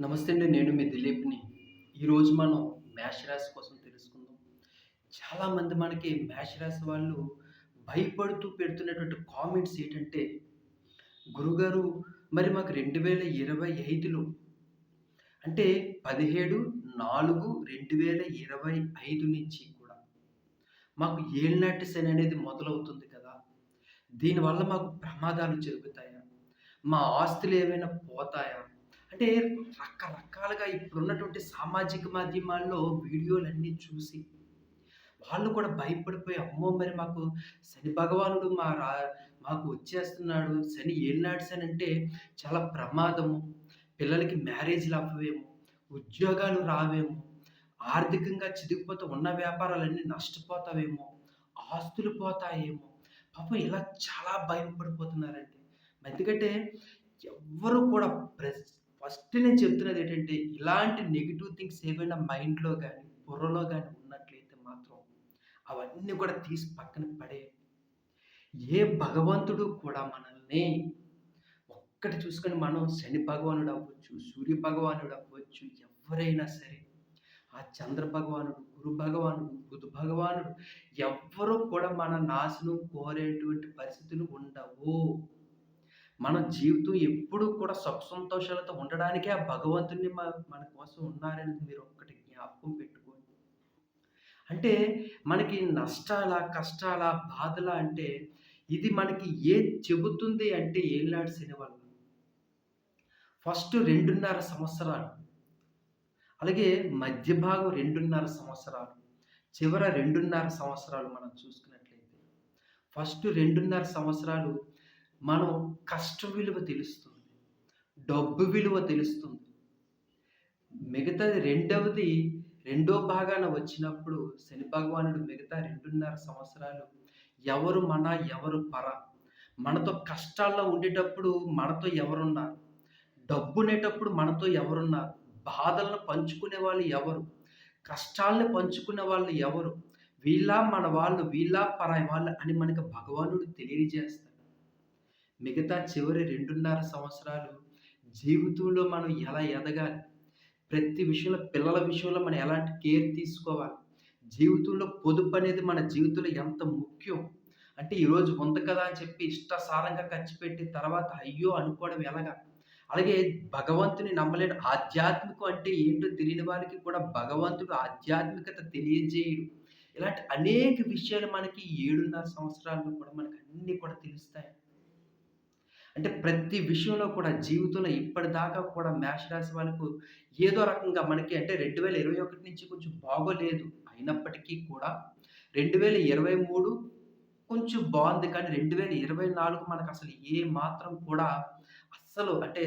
నమస్తే అండి నేను మీ దిలీప్ని. ఈరోజు మనం మేష రాశి కోసం తెలుసుకుందాం. చాలామంది మనకి మేష రాశి వాళ్ళు భయపడుతూ పెడుతున్నటువంటి కామెంట్స్ ఏంటంటే గురుగారు మరి మాకు రెండు వేల ఇరవై ఐదులో అంటే పదిహేడు నాలుగు రెండు వేల ఇరవై ఐదు నుంచి కూడా మాకు ఏళ్ళనాటి శని అనేది మొదలవుతుంది కదా. దీనివల్ల మాకు ప్రమాదాలు జరుగుతాయా? మా ఆస్తులు ఏమైనా పోతాయా? అంటే రకరకాలుగా ఇప్పుడున్నటువంటి సామాజిక మాధ్యమాల్లో వీడియోలన్నీ చూసి వాళ్ళు కూడా భయపడిపోయి అమ్మో మరి మాకు శని భగవానుడు మా రా మాకు వచ్చేస్తున్నాడు. శని ఏలినాడు శని అంటే చాలా ప్రమాదము. పిల్లలకి మ్యారేజ్లు అవ్వవేమో ఉద్యోగాలు రావేమో ఆర్థికంగా చిదిగిపోతే ఉన్న వ్యాపారాలన్నీ నష్టపోతావేమో ఆస్తులు పోతాయేమో. పాపం ఇలా చాలా భయపడిపోతున్నారండి. ఎందుకంటే ఎవ్వరు కూడా ప్రెస్ ఫస్ట్ నేను చెప్తున్నది ఏంటంటే ఇలాంటి నెగిటివ్ థింగ్స్ ఏవైనా మైండ్లో కానీ బుర్రలో కానీ ఉన్నట్లయితే మాత్రం అవన్నీ కూడా తీసి పక్కన పడే ఏ భగవంతుడు కూడా మనల్ని ఒక్కటి చూసుకొని మనం శని భగవానుడు అవ్వచ్చు సూర్య భగవానుడు అవ్వచ్చు ఎవరైనా సరే ఆ చంద్ర భగవానుడు గురు భగవానుడు బుధ భగవానుడు ఎవ్వరూ కూడా మన నాశనం కోరేటువంటి పరిస్థితులు ఉండవు. మన జీవితం ఎప్పుడు కూడా సుఖ సంతోషాలతో ఉండడానికే ఆ భగవంతుని మన కోసం ఉన్నారని మీరు ఒక్కటి జ్ఞాపకం పెట్టుకోండి. అంటే మనకి నష్టాల కష్టాల బాధల అంటే ఇది మనకి ఏ చెబుతుంది అంటే ఏళ్ళాడు శని ఫస్ట్ రెండున్నర సంవత్సరాలు. అలాగే మధ్య భాగం రెండున్నర సంవత్సరాలు. చివర రెండున్నర సంవత్సరాలు మనం చూసుకున్నట్లయితే. ఫస్ట్ రెండున్నర సంవత్సరాలు మనం కష్ట విలువ తెలుస్తుంది డబ్బు విలువ తెలుస్తుంది. మిగతాది రెండవది రెండో భాగాన వచ్చినప్పుడు శని భగవానుడు మిగతా రెండున్నర సంవత్సరాలు ఎవరు మన ఎవరు పర. మనతో కష్టాల్లో ఉండేటప్పుడు మనతో ఎవరున్నారు? డబ్బునేటప్పుడు మనతో ఎవరున్నారు? బాధలను పంచుకునే వాళ్ళు ఎవరు? కష్టాలను పంచుకునే వాళ్ళు ఎవరు? వీళ్ళ మన వాళ్ళు వీళ్ళ పరాయి వాళ్ళు అని మనకి భగవానుడు తెలియజేస్తారు మిగతా చివరి రెండున్నర సంవత్సరాలు జీవితంలో మనం ఎలా ఎదగాలి? ప్రతి విషయంలో పిల్లల విషయంలో మనం ఎలాంటి కేర్ తీసుకోవాలి? జీవితంలో పొదుపు అనేది మన జీవితంలో ఎంత ముఖ్యం? అంటే ఈరోజు ఉంది కదా అని చెప్పి ఇష్టసారంగా ఖర్చు పెట్టి తర్వాత అయ్యో అనుకోవడం ఎలాగా? అలాగే భగవంతుని నమ్మలేని ఆధ్యాత్మికం అంటే ఏంటో తెలియని వారికి కూడా భగవంతుడు ఆధ్యాత్మికత తెలియజేయడు. ఇలాంటి అనేక విషయాలు మనకి ఏడున్నర సంవత్సరాల్లో కూడా మనకు అన్నీ కూడా తెలుస్తాయి. అంటే ప్రతి విషయంలో కూడా జీవితంలో ఇప్పటిదాకా కూడా మేష రాశి వాళ్ళకు ఏదో రకంగా మనకి అంటే రెండు వేల ఇరవై ఒకటి నుంచి కొంచెం బాగోలేదు అయినప్పటికీ కూడా రెండు వేల ఇరవై మూడు కొంచెం బాగుంది కానీ రెండు వేల ఇరవై నాలుగు మనకు అసలు ఏ మాత్రం కూడా అస్సలు అంటే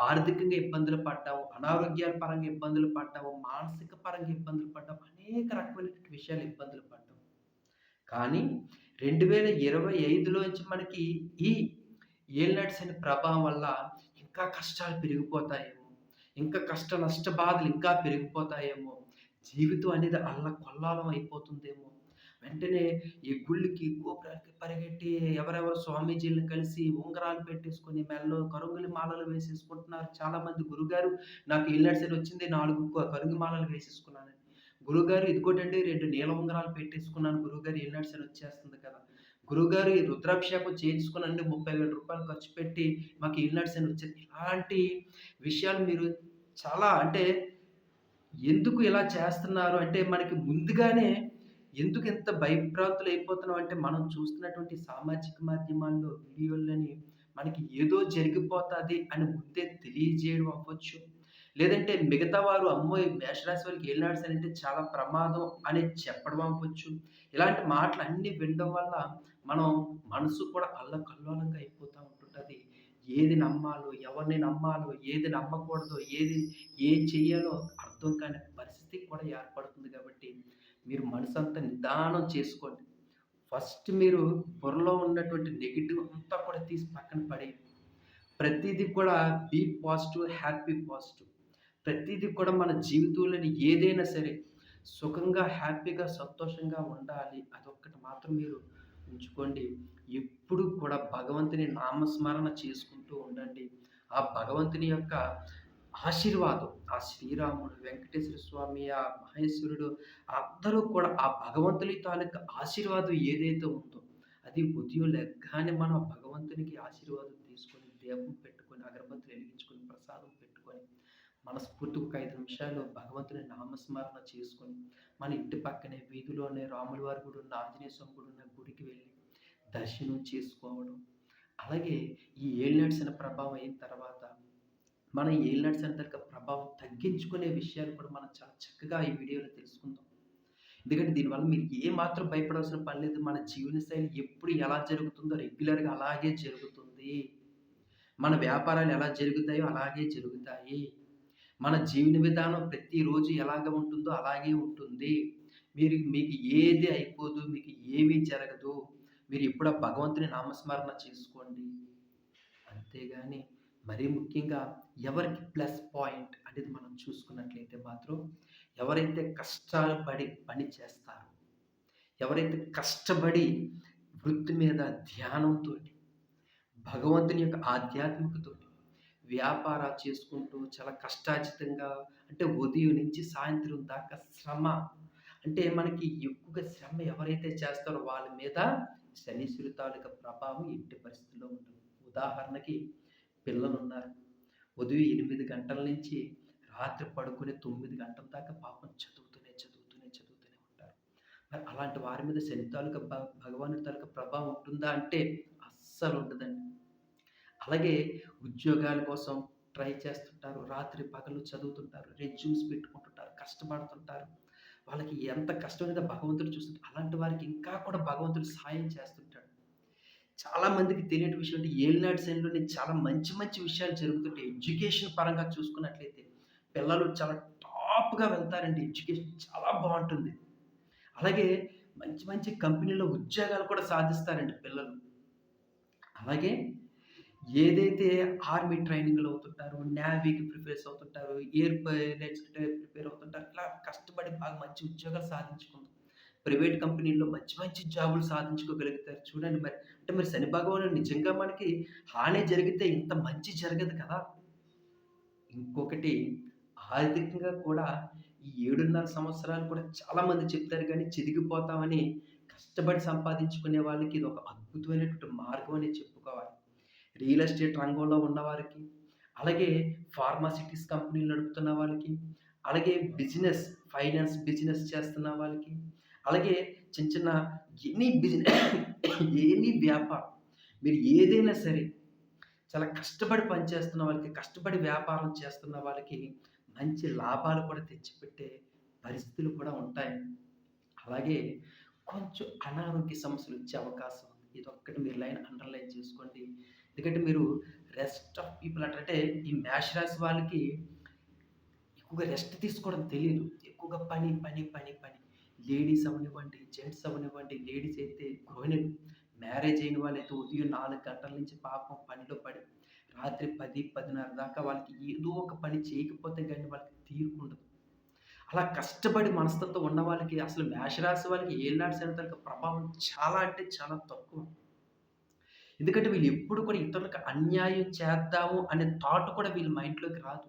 ఆర్థికంగా ఇబ్బందులు పడ్డాము అనారోగ్యాల పరంగా ఇబ్బందులు పడ్డాము మానసిక పరంగా ఇబ్బందులు పడ్డాము అనేక రకమైన విషయాలు ఇబ్బందులు పడ్డాము కానీ రెండు వేల ఇరవై ఐదులోంచి మనకి ఈ ఏలినాటి అనే ప్రభావం వల్ల ఇంకా కష్టాలు పెరిగిపోతాయేమో. ఇంకా కష్ట నష్ట బాధలు ఇంకా పెరిగిపోతాయేమో. జీవితం అనేది అల్ల కొల్లాలం అయిపోతుందేమో. వెంటనే ఈ గుళ్ళకి గోపురానికి పరిగెట్టి ఎవరెవరు స్వామీజీలను కలిసి ఉంగరాలు పెట్టేసుకొని మెల్లో కరుంగులి మాలలు వేసేసుకుంటున్నారు. చాలామంది గురుగారు నాకు ఇల్లడిసరి వచ్చింది నాలుగు కరుంగి మాలలు వేసేసుకున్నానని. గురుగారు ఇదిగోటండి రెండు నీల ఉంగరాలు పెట్టేసుకున్నాను. గురుగారు ఇల్లడిసరి వచ్చేస్తుంది కదా. గురుగారు ఈ రుద్రాభిషేకం చేయించుకునండి ముప్పై వేల రూపాయలు ఖర్చు పెట్టి మాకు ఇల్నాడ్స్ అని వచ్చింది ఇలాంటి విషయాలు మీరు చాలా అంటే ఎందుకు ఇలా చేస్తున్నారు? అంటే మనకి ముందుగానే ఎందుకు ఎంత భయప్రాంతులు అయిపోతున్నాం? అంటే మనం చూస్తున్నటువంటి సామాజిక మాధ్యమాల్లో వీడియోలని మనకి ఏదో జరిగిపోతుంది అని ముందే తెలియజేయడం అవ్వచ్చు. లేదంటే మిగతా వారు అమ్మో మేషరాశి వాళ్ళకి ఏలినాడ్స్ అంటే చాలా ప్రమాదం అని చెప్పడం అవ్వచ్చు. ఇలాంటి మాటలు అన్నీ వినడం వల్ల మనం మనసు కూడా అల్లకల్లోలంగా అయిపోతూ ఉంటుంటుంది. ఏది నమ్మాలో ఎవరిని నమ్మాలో ఏది నమ్మకూడదో ఏది ఏం చేయాలో అర్థం కాని పరిస్థితి కూడా ఏర్పడుతుంది కాబట్టి మీరు మనసు అంతా నిదానం చేసుకోండి. ఫస్ట్ మీరు బుర్రలో ఉన్నటువంటి నెగిటివ్ అంతా కూడా తీసి పక్కన పడేయండి. ప్రతిదీ కూడా బీ పాజిటివ్ హ్యాపీ పాజిటివ్. ప్రతిదీ కూడా మన జీవితంలోని ఏదైనా సరే సుఖంగా హ్యాపీగా సంతోషంగా ఉండాలి. అదొక్కటి మాత్రం మీరు ఉంచుకోండి. ఎప్పుడు కూడా భగవంతుని నామస్మరణ చేసుకుంటూ ఉండండి. ఆ భగవంతుని యొక్క ఆశీర్వాదం ఆ శ్రీరాముడు, వెంకటేశ్వర స్వామి, ఆ మహేశ్వరుడు అందరూ కూడా ఆ భగవంతుని తాలూకా ఆశీర్వాదం ఏదైతే ఉందో, అది ఉదయం లెగ్గానే మనం భగవంతునికి ఆశీర్వాదం తీసుకొని, దీపం పెట్టుకొని, అగరబత్తులు వెలిగి మనస్ఫూర్తిగా ఒక ఐదు నిమిషాలు భగవంతుని నామస్మరణ చేసుకొని, మన ఇంటి పక్కనే వీధిలోనే రాములవారి వారి గుడి ఉన్న, ఆంజనేయ స్వామి గుడి ఉన్న గుడికి వెళ్ళి దర్శనం చేసుకోవడం. అలాగే ఈ ఏళ్ళు నడిచిన ప్రభావం అయిన తర్వాత మనం ఏళ్ళు నడిచిన తర్వాత ప్రభావం తగ్గించుకునే విషయాలు కూడా మనం చాలా చక్కగా ఈ వీడియోలో తెలుసుకుందాం. ఎందుకంటే దీనివల్ల మీరు ఏ మాత్రం భయపడాల్సిన పని లేదు. మన జీవనశైలి ఎప్పుడు ఎలా జరుగుతుందో రెగ్యులర్‌గా అలాగే జరుగుతుంది. మన వ్యాపారాలు ఎలా జరుగుతాయో అలాగే జరుగుతాయి. మన జీవన విధానం ప్రతిరోజు ఎలాగ ఉంటుందో అలాగే ఉంటుంది. మీరు మీకు ఏది అయిపోదు. మీకు ఏమీ జరగదు. మీరు ఎప్పుడో భగవంతుని నామస్మరణ చేసుకోండి. అంతేగాని మరీ ముఖ్యంగా ఎవరికి ప్లస్ పాయింట్ అనేది మనం చూసుకున్నట్లయితే మాత్రం ఎవరైతే కష్టాలు పడి పని చేస్తారో, ఎవరైతే కష్టపడి వృత్తి మీద ధ్యానంతో భగవంతుని యొక్క ఆధ్యాత్మికతోటి వ్యాపారాలు చేసుకుంటూ చాలా కష్టాచితంగా అంటే ఉదయం నుంచి సాయంత్రం దాకా శ్రమ అంటే మనకి ఎక్కువగా శ్రమ ఎవరైతే చేస్తారో వాళ్ళ మీద శనిశ్వరి తాలూకా ప్రభావం ఎట్టి పరిస్థితుల్లో ఉంటుంది ఉదాహరణకి పిల్లలున్నారు. ఉదయం ఎనిమిది గంటల నుంచి రాత్రి పడుకునే తొమ్మిది గంటల దాకా పాపం చదువుతూనే, చదువుతూనే, చదువుతూనే ఉంటారు. మరి అలాంటి వారి మీద శని తాలూకా భ భగవానుడి తాలూకా ప్రభావం ఉంటుందా అంటే అస్సలు ఉండదండి. అలాగే ఉద్యోగాల కోసం ట్రై చేస్తుంటారు. రాత్రి పగలు చదువుతుంటారు. రెజ్యూమ్స్ పెట్టుకుంటుంటారు. కష్టపడుతుంటారు. వాళ్ళకి ఎంత కష్టం భగవంతుడు చూస్తుంటారు అలాంటి వారికి ఇంకా కూడా భగవంతుడు సాయం చేస్తుంటాడు. చాలా మందికి తెలియని విషయం అంటే ఏలినాటి శైలిలోనే చాలా మంచి మంచి విషయాలు జరుగుతుంటాయి. ఎడ్యుకేషన్ పరంగా చూసుకున్నట్లయితే పిల్లలు చాలా టాప్‌గా వెళ్తారండి. ఎడ్యుకేషన్ చాలా బాగుంటుంది అలాగే మంచి మంచి కంపెనీలో ఉద్యోగాలు కూడా సాధిస్తారండి పిల్లలు. అలాగే ఏదైతే ఆర్మీ ట్రైనింగ్‌లో అవుతుంటారు నేవీకి ప్రిపేర్స్ అవుతుంటారు ఎయిర్ ప్రిపేర్ అవుతుంటారు. ఇలా కష్టపడి బాగా మంచి ఉద్యోగాలు సాధించుకుంటారు. ప్రైవేట్ కంపెనీల్లో మంచి మంచి జాబులు సాధించుకోగలుగుతారు. చూడండి మరి. అంటే మరి శని భగవానుడు నిజంగా మనకి హాని జరిగితే ఇంత మంచి జరగదు కదా! ఇంకొకటి ఆర్థికంగా కూడా ఈ 7.5 సంవత్సరాలు కూడా చాలామంది చెప్తారు కానీ చెదిగిపోతామని కష్టపడి సంపాదించుకునే వాళ్ళకి ఇది ఒక అద్భుతమైనటువంటి మార్గం అనే చెప్పుకోవాలి. రియల్ ఎస్టేట్ రంగంలో ఉన్నవారికి, అలాగే ఫార్మాసిటీస్ కంపెనీలు నడుపుతున్న వాళ్ళకి, అలాగే బిజినెస్ ఫైనాన్స్ బిజినెస్ చేస్తున్న వాళ్ళకి, అలాగే చిన్న చిన్న ఎనీ బిజినెస్ ఎనీ వ్యాపారం మీరు ఏదైనా సరే చాలా కష్టపడి పనిచేస్తున్న వాళ్ళకి, కష్టపడి వ్యాపారం చేస్తున్న వాళ్ళకి మంచి లాభాలు కూడా తెచ్చిపెట్టే పరిస్థితులు కూడా ఉంటాయి. అలాగే కొంచెం అనారోగ్య సమస్యలు వచ్చే అవకాశం ఉంది. ఒక్కటి మీరు లైన్ అండర్‌లైన్ చేసుకోండి. ఎందుకంటే మీరు రెస్ట్ ఆఫ్ పీపుల్ అంటే ఈ మేష రాశి వాళ్ళకి ఎక్కువగా రెస్ట్ తీసుకోవడం తెలియదు ఎక్కువగా పని, పని, పని, పని. లేడీస్ అవ్వనివ్వండి, జెంట్స్ అవ్వనివ్వండి, లేడీస్ అయితే గృహిణులు, మ్యారేజ్ అయిన వాళ్ళైతే ఉదయం నాలుగు గంటల నుంచి పాపం పనిలో పడి రాత్రి పది పదిన్నర దాకా వాళ్ళకి ఏదో ఒక పని చేయకపోతే కానీ వాళ్ళకి తీరుకుండదు అలా కష్టపడి మనస్తత్వం ఉన్న వాళ్ళకి అసలు మేషరాశి వాళ్ళకి ఏళ్ళ శని ప్రభావం చాలా అంటే చాలా తక్కువ. ఎందుకంటే వీళ్ళు ఎప్పుడు కూడా ఇతరులకు అన్యాయం చేద్దాము అనే థాట్ కూడా వీళ్ళ మైండ్‌లోకి రాదు.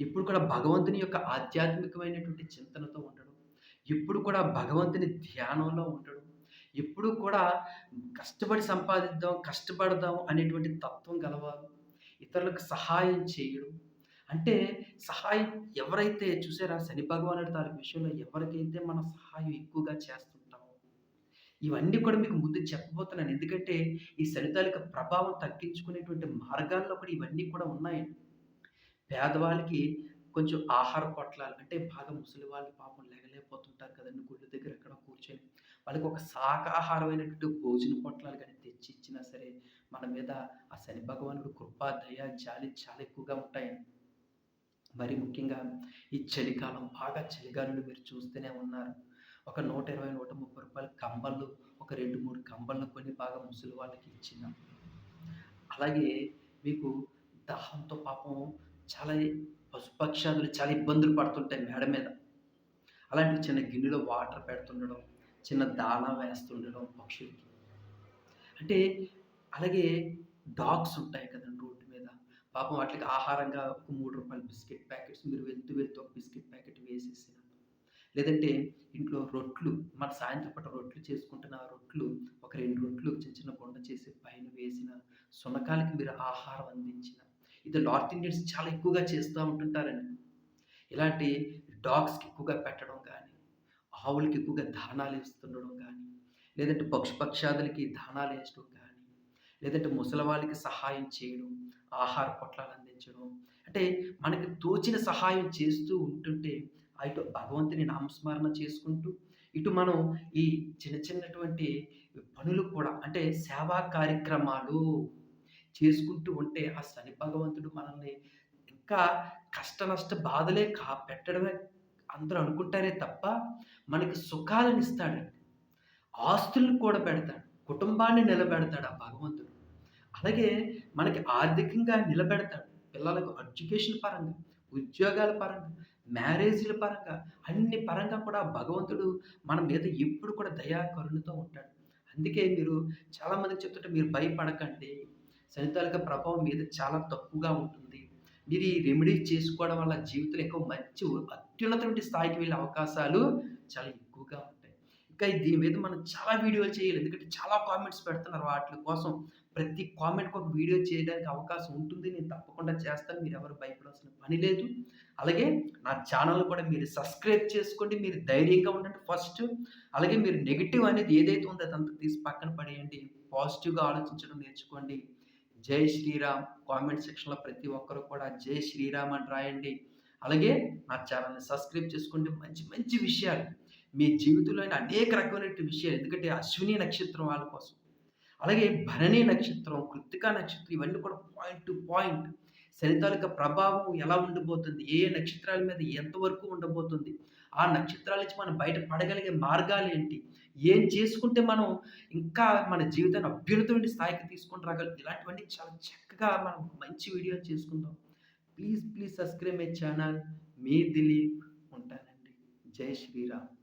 ఎప్పుడు కూడా భగవంతుని యొక్క ఆధ్యాత్మికమైనటువంటి చింతనతో ఉండడం. ఎప్పుడు కూడా భగవంతుని ధ్యానంలో ఉండడం. ఎప్పుడూ కూడా కష్టపడి సంపాదిద్దాం, కష్టపడదాం అనేటువంటి తత్వం గలవారు. ఇతరులకు సహాయం చేయడం. అంటే సహాయం ఎవరైతే చూసారా శని భగవానుడు తాలూకు విషయంలో ఎవరికైతే మనం సహాయం ఎక్కువగా చేస్తాం ఇవన్నీ కూడా మీకు ముందు చెప్పబోతున్నాను. ఎందుకంటే ఈ శని ప్రభావం తగ్గించుకునేటువంటి మార్గాల్లో కూడా ఇవన్నీ కూడా ఉన్నాయండి. పేదవాళ్ళకి కొంచెం ఆహార పొట్లాలు అంటే బాగా ముసలి వాళ్ళు పాపం లేగలేకపోతుంటారు కదండీ! గుళ్ళ దగ్గర ఎక్కడ కూర్చొని. వాళ్ళకి ఒక శాకాహారమైనటువంటి భోజన పొట్లాలు కానీ తెచ్చి ఇచ్చినా సరే, మన మీద ఆ శని భగవానుడు కృప, దయ, జాలి చాలా ఎక్కువగా ఉంటాయండి. మరి ముఖ్యంగా ఈ చలికాలం బాగా చలిగాలను మీరు చూస్తూనే ఉన్నారు. ఒక నూట ఇరవై నూట ముప్పై రూపాయల కంబళ్ళు ఒక 2, 3 కంబళ్ళు కొని బాగా ముసలి వాళ్ళకి ఇచ్చిన అలాగే మీకు దాహంతో పాపం చాలా పశుపక్షాదులు చాలా ఇబ్బందులు పడుతుంటాయి మేడ మీద. అలాంటి చిన్న గిన్నెలో వాటర్ పెడుతుండడం, చిన్న దానా వేస్తుండడం పక్షులకి. అంటే అలాగే డాగ్స్ ఉంటాయి కదండి రోడ్డు మీద. పాపం వాటికి ఆహారంగా ఒక మూడు రూపాయల బిస్కెట్ ప్యాకెట్స్ మీరు వెళ్తూ వెళ్తూ ఒక బిస్కెట్ ప్యాకెట్ వేసేసిన లేదంటే ఇంట్లో రొట్లు మన సాయంత్రం పూట రొట్లు చేసుకుంటున్న ఆ రొట్లు ఒక రెండు రొట్లు చిన్న చిన్న గుండ చేసి పైన వేసిన, సునకాలకి మీరు ఆహారం అందించిన. ఇది నార్త్ ఇండియన్స్ చాలా ఎక్కువగా చేస్తూ ఉంటుంటారండి. ఇలాంటి డాగ్స్‌కి ఎక్కువగా పెట్టడం కానీ ఆవులకి ఎక్కువగా దానాలు ఇస్తుండడం కానీ లేదంటే పక్షు పక్షాదులకి వేయడం కానీ లేదంటే ముసలివాళ్ళకి సహాయం చేయడం, ఆహార పొట్లాలు అందించడం. అంటే మనకి తోచిన సహాయం చేస్తూ ఉంటుంటే, అటు భగవంతుని నామస్మరణ చేసుకుంటూ, ఇటు మనం ఈ చిన్న చిన్నటువంటి పనులు కూడా అంటే సేవా కార్యక్రమాలు చేసుకుంటూ ఉంటే, ఆ శని భగవంతుడు మనల్ని ఇంకా కష్ట నష్ట బాధలే కా పెట్టడమే అందరూ అనుకుంటారే తప్ప, మనకి సుఖాలను ఇస్తాడండి ఆస్తులను కూడా పెడతాడు. కుటుంబాన్ని నిలబెడతాడు ఆ భగవంతుడు. అలాగే మనకి ఆర్థికంగా నిలబెడతాడు. పిల్లలకు ఎడ్యుకేషన్ పరంగా, ఉద్యోగాల పరంగా, మ్యారేజీల పరంగా, అన్ని పరంగా కూడా భగవంతుడు మన మీద ఎప్పుడు కూడా దయా, కరుణతో ఉంటాడు. అందుకే మీరు చాలామందికి చెప్తుంటే మీరు భయపడకండి. శని ప్రభావం మీద చాలా తక్కువగా ఉంటుంది. మీరు ఈ రెమెడీ చేసుకోవడం వల్ల జీవితంలో ఎక్కువ మంచి అత్యున్నతమైన స్థాయికి వెళ్ళే అవకాశాలు చాలా ఇంకా దీని మీద మనం చాలా వీడియోలు చేయాలి. ఎందుకంటే చాలా కామెంట్స్ పెడుతున్నారు వాటి కోసం. ప్రతి కామెంట్‌కి ఒక వీడియో చేయడానికి అవకాశం ఉంటుంది. నేను తప్పకుండా చేస్తాను. మీరు ఎవరు భయపడాల్సిన పని లేదు. అలాగే నా ఛానల్ కూడా మీరు సబ్స్క్రైబ్ చేసుకోండి. మీరు ధైర్యంగా ఉండండి ఫస్ట్. అలాగే మీరు నెగిటివ్ అనేది ఏదైతే ఉందో అదంతా తీసి పక్కన పడేయండి. పాజిటివ్‌గా ఆలోచించడం నేర్చుకోండి. జై శ్రీరామ్ కామెంట్ సెక్షన్‌లో ప్రతి ఒక్కరు కూడా జై శ్రీరామ్ అని రాయండి. అలాగే నా ఛానల్ని సబ్స్క్రైబ్ చేసుకోండి. మంచి మంచి విషయాలు మీ జీవితంలోని అనేక రకమైనటువంటి విషయాలు ఎందుకంటే అశ్విని నక్షత్రం వాళ్ళ కోసం. అలాగే భరణి నక్షత్రం, కృత్తికా నక్షత్రం ఇవన్నీ కూడా పాయింట్ టు పాయింట్ శనితాలక ప్రభావం ఎలా ఉండబోతుంది? ఏ ఏ నక్షత్రాల మీద ఎంతవరకు ఉండబోతుంది? ఆ నక్షత్రాల నుంచి మనం బయట పడగలిగే మార్గాలు ఏంటి ఏం చేసుకుంటే మనం ఇంకా మన జీవితాన్ని అభ్యున్నతమైన స్థాయికి తీసుకొని రాగలం ఇలాంటివన్నీ చాలా చక్కగా మనం మంచి వీడియో చేసుకుందాం. Please, please subscribe my channel. మీ దిలీప్ ఉంటానండి. జై శ్రీరామ్.